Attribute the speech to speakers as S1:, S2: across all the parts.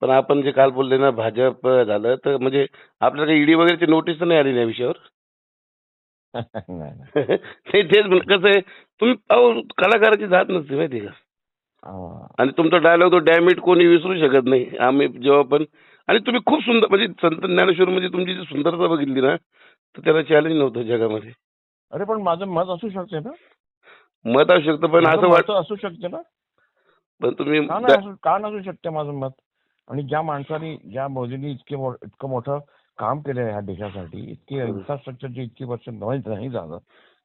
S1: पण आपण जे काल बोलले ना भाजप झालं तर म्हणजे आपल्याला ईडी वगैरेची नोटीस तर नाही आली ना या विषयावर?
S2: नाही
S1: तेच कसं आहे तुम्ही अहो कलाकाराची जात नसते माहिती का. आणि तुमचा डायलॉग तो डॅमिट कोणी विसरू शकत नाही. आम्ही जेव्हा पण आणि तुम्ही खूप सुंदर म्हणजे संत ज्ञानेश्वर म्हणजे तुमची जी सुंदरता बघितली ना तर त्याला चॅलेंज नव्हतं जगामध्ये.
S2: अरे पण माझं मत असू शकते ना?
S1: मत असू शकतं पण असं वाट
S2: मत असू शकते ना?
S1: पण तुम्ही
S2: का असू का नसू शकते माझं मत? आणि ज्या माणसाने ज्या मोदींनी इतके इतकं मोठं काम केलं ह्या देशासाठी इतकी. इन्फ्रास्ट्रक्चरची इतकी वर्ष नाही नाही झालं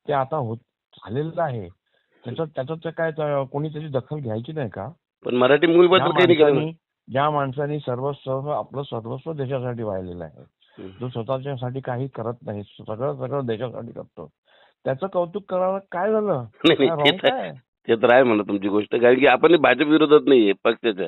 S2: ते आता होत झालेलं आहे. त्याचं त्याचं ते काय कोणी त्याची दखल घ्यायची नाही का?
S1: पण मराठी
S2: ज्या. माणसाने ज्या माणसाने सर्वस्व आपलं सर्वस्व देशासाठी वाहिलेलं आहे. जो स्वतःच्यासाठी काही करत नाही सगळं सगळं देशासाठी करतो. त्याचं कौतुक करायला काय झालं?
S1: ते तर आहे म्हणा तुमची गोष्ट. कारण की आपण भाजप विरोधात नाहीये पक्षाच्या.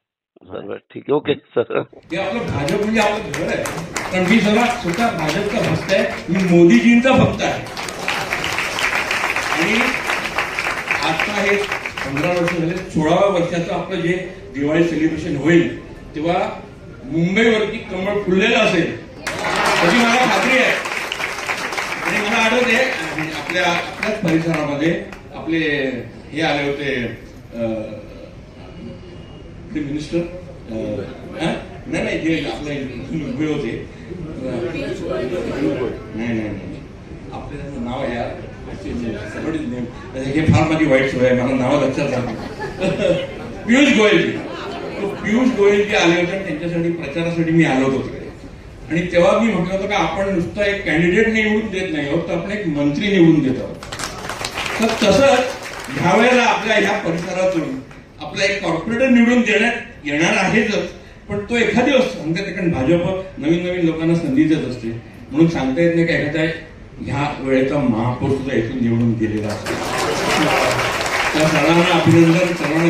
S1: बरोबर ठीक आहे. Okay sir.
S3: आपलं भाजप म्हणजे आपलं घर आहे. कारण मी जरा स्वतः भाजपचा भक्त आहे. मी मोदीजींचा भक्त आहे. आणि आता हे पंधरा वर्ष झाले सोळाव्या वर्षाचं आपलं जे दिवाळी सेलिब्रेशन होईल तेव्हा मुंबईवरती कमळ फुललेलं असेल त्याची मला खात्री आहे. आणि मला आठवते आहे आपल्या आपल्याच परिसरामध्ये आपले हे आले होते अं, ते मिनिस्टर नाही नाही ते आपले इथून उभे होते नाही नाही नाही आपलं नाव आहे यार Somebody's हे फार माझी वाईट सोय आहे मला नाव लक्षात राहत नाही. पियुष गोयलजी तो पियुष गोयलजी आले होते आणि त्यांच्यासाठी प्रचारासाठी मी आलो होतो तिकडे आणि तेव्हा मी म्हटलं होतं की आपण नुसतं एक कॅन्डिडेट निवडून देत नाही आहोत तर आपण एक मंत्री निवडून देत आहोत. तर तसंच ह्या वेळेला आपल्या ह्या परिसरातून आपला एक कॉर्पोरेटर निवडून देण्यात येणार आहेच. पण तो एखादी सांगता येते कारण भाजप नवीन नवीन लोकांना संधी देत असते म्हणून सांगता येत नाही का एखादा ह्या वेळेचा महापौर सुद्धा इथून निवडून गेलेला असतो. त्या सर्वांना अभिनंदन सर्वांना